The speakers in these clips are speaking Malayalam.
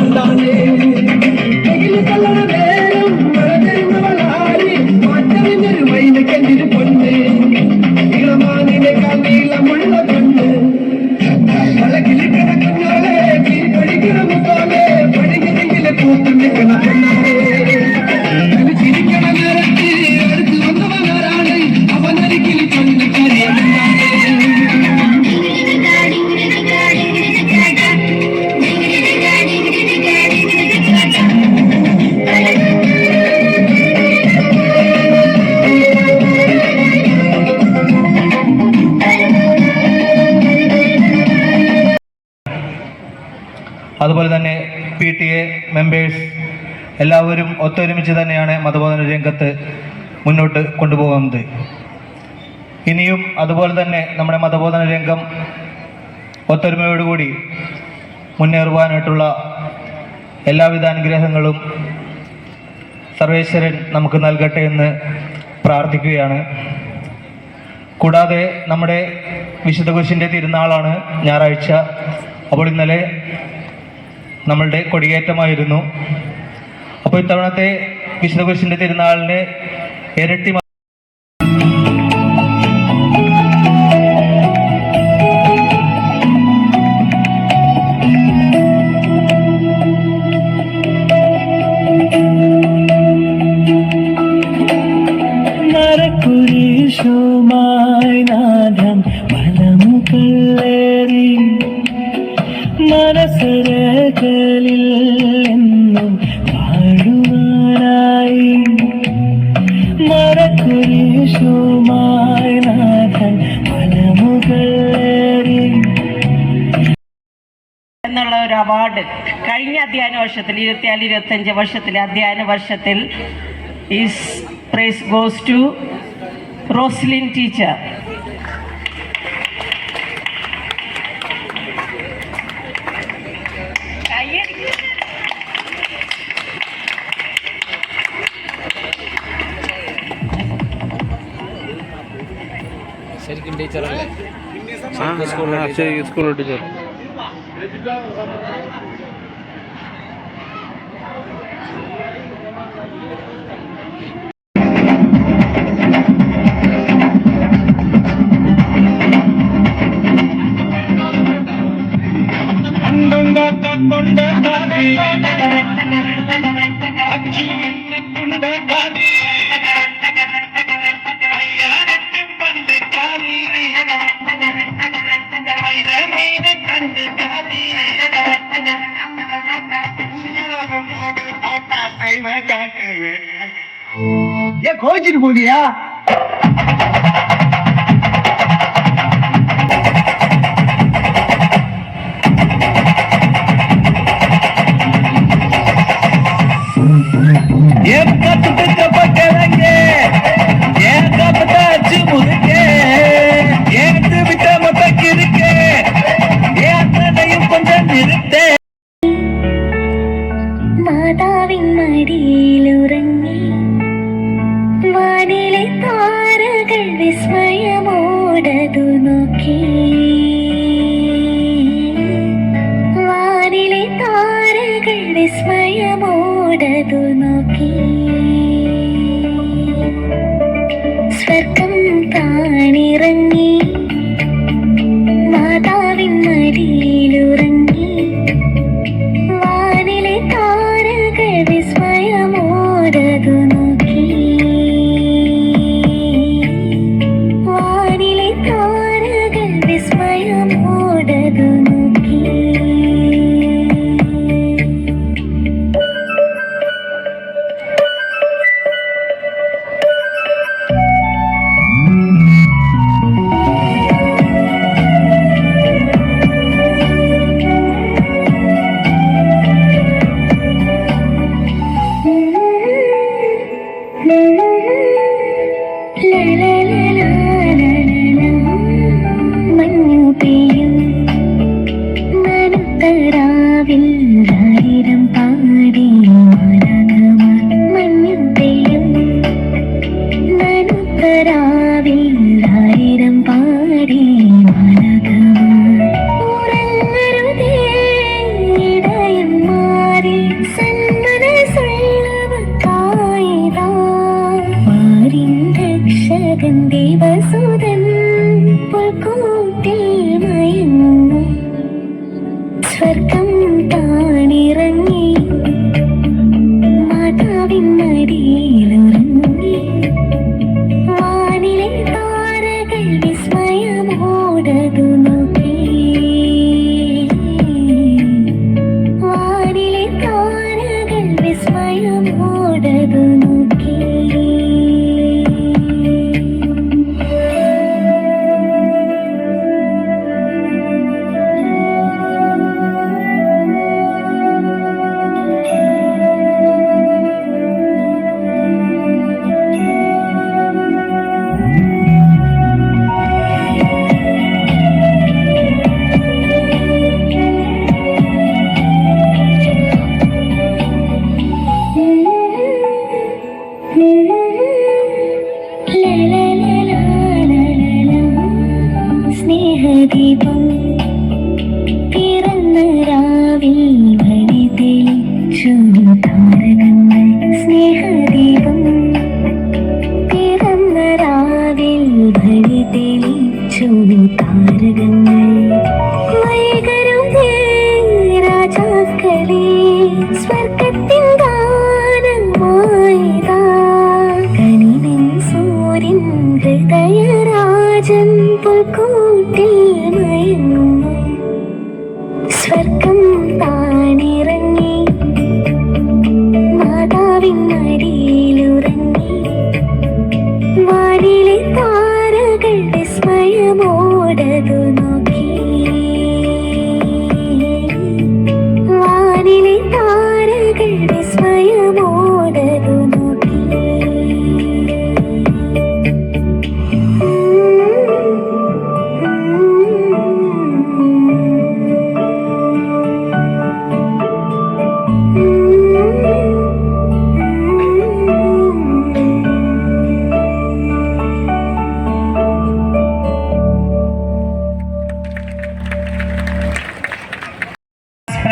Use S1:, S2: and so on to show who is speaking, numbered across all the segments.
S1: 한다. ടി എ മെമ്പേഴ്സ് എല്ലാവരും ഒത്തൊരുമിച്ച് തന്നെയാണ് മതബോധന രംഗത്ത് മുന്നോട്ട് കൊണ്ടുപോകുന്നത്. ഇനിയും അതുപോലെ തന്നെ നമ്മുടെ മതബോധന രംഗം ഒത്തൊരുമയോടുകൂടി മുന്നേറുവാനായിട്ടുള്ള എല്ലാവിധ അനുഗ്രഹങ്ങളും സർവേശ്വരൻ നമുക്ക് നൽകട്ടെ എന്ന് പ്രാർത്ഥിക്കുകയാണ്. കൂടാതെ നമ്മുടെ വിശുദ്ധ കുശിന്റെ തിരുനാളാണ് ഞായറാഴ്ച. അപ്പോൾ ഇന്നലെ നമ്മളുടെ കൊടിയേറ്റമായിരുന്നു. അപ്പോൾ ഇത്തവണത്തെ വിശുദ്ധ കുരിശിന്റെ ഇരട്ടി
S2: ഒരു അവാർഡ്. കഴിഞ്ഞ അധ്യയന വർഷത്തിൽ ഇരുപത്തിനാല് ഇരുപത്തഞ്ച് വർഷത്തിലെ അധ്യയന വർഷത്തിൽ is prize goes to Roslin teacher
S3: ശരിക്കും ടീച്ചറല്ലേ
S4: സ്കൂൾ ടീച്ചർ
S5: Thank. ஏன் கோச்சிட்டு போதியா ಕಿರೀ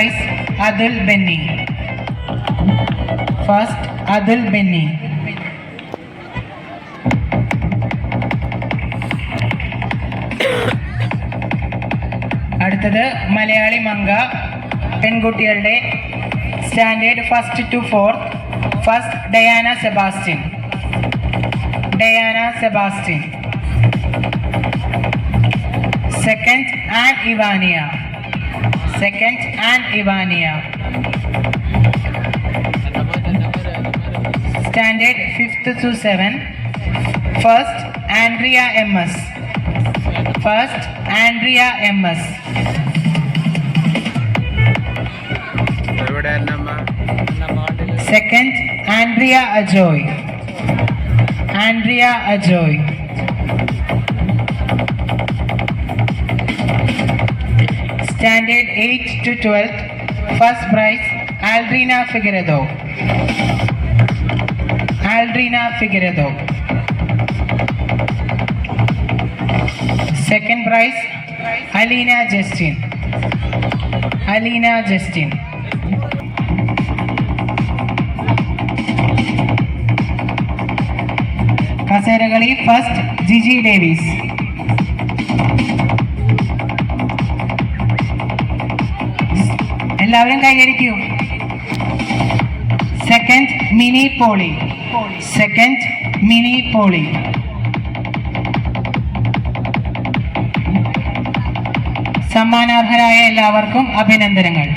S6: prize Athul Benny first Athul Benny അടുത്തത് മലയാളി മങ്ക പെൺകുട്ടികളുടെ standard first to fourth first Diana Sebastian. Diana Sebastian. Second and Ivania. Second, and Ivania. Standard 5th to seven. First, Andrea MS. First, Andrea MS. Second, Andrea Ajoy. Andrea Ajoy. Standard 8 to 12th. First prize, Aldrina Figueredo. Aldrina Figueredo. Second prize, Alina Justin. Alina Justin. കസേരകളി ഫസ്റ്റ് ജിജി ഡേവിസ് എല്ലാവരും കൈകരിക്കൂ second mini poly second mini poly സമ്മാനാർഹരായ എല്ലാവർക്കും അഭിനന്ദനങ്ങൾ.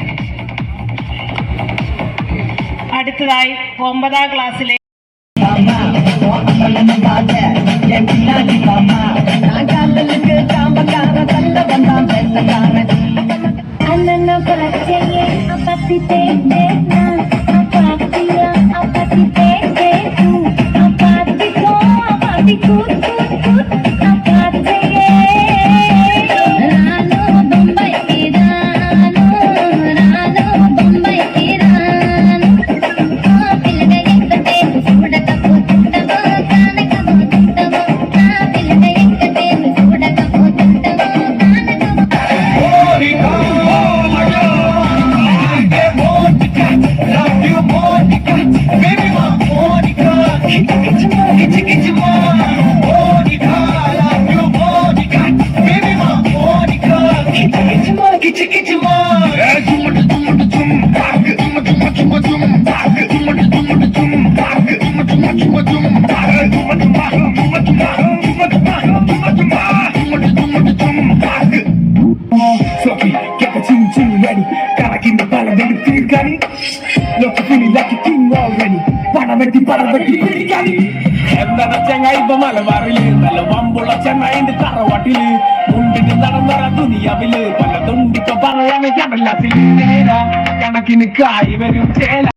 S2: അടുത്തതായി ഒമ്പതാം ക്ലാസ്സിലെ
S5: അന്നോ കൊലച്ചയെ
S7: happy picnic. Ready. Gotta keep the ball ready, feel gunny. Look, feeling like a king already. പടവെട്ടി പടവെട്ടി പിടിക്കാനി എന്താണ് ചങ്ങായി ഇപ്പൊ മലബാറിൽ നല്ല വമ്പുള്ള ചങ്ങായിന്റെ തറവാട്ടിൽ മുണ്ടിട്ട് നടന്നറ ദുനിയാവിൽ പല തുണ്ടിക്ക പറയാൻ കടലാസിൽ കണക്കിന് കായി വരും ചേല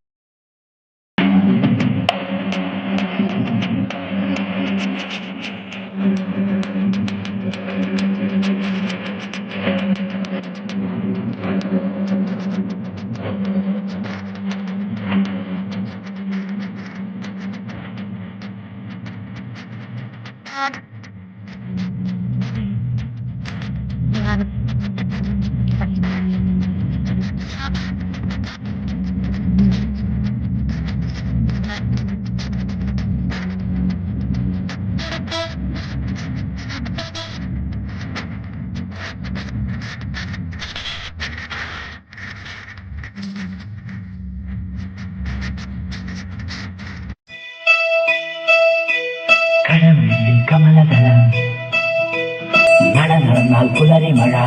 S8: ஆனால் குளறி மழா.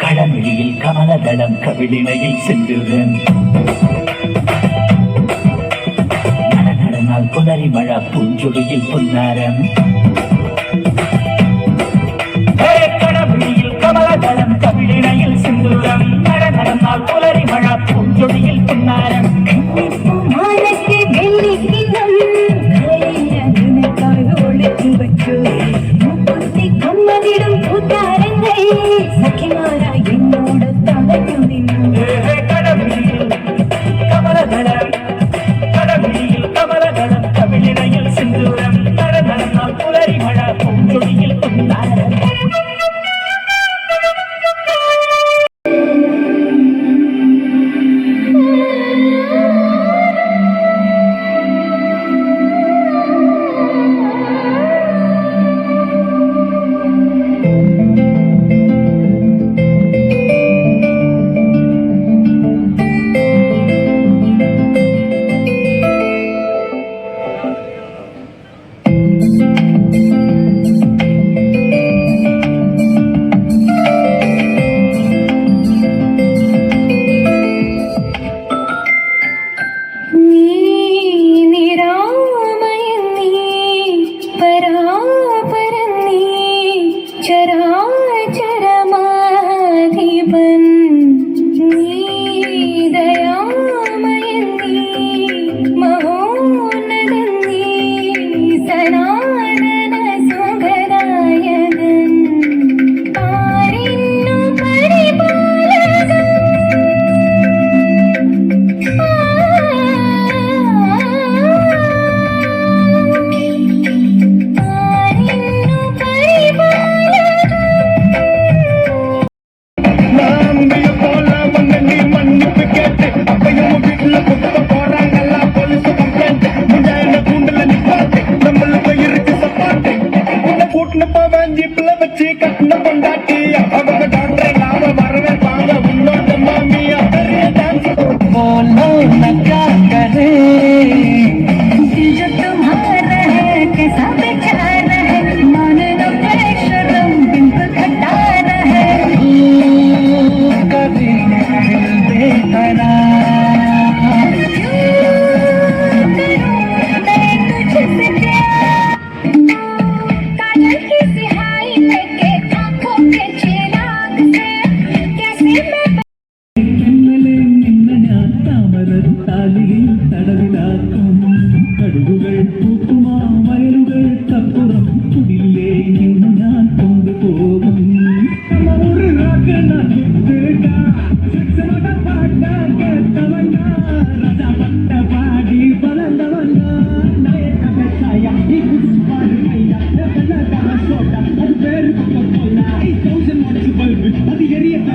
S8: கடமிழியில் கமலதளம் கவிழினையில் சென்றுள்ளேன் நடனால் குளறி மழா பூஞ்சொடியில் பொன்னாரம்.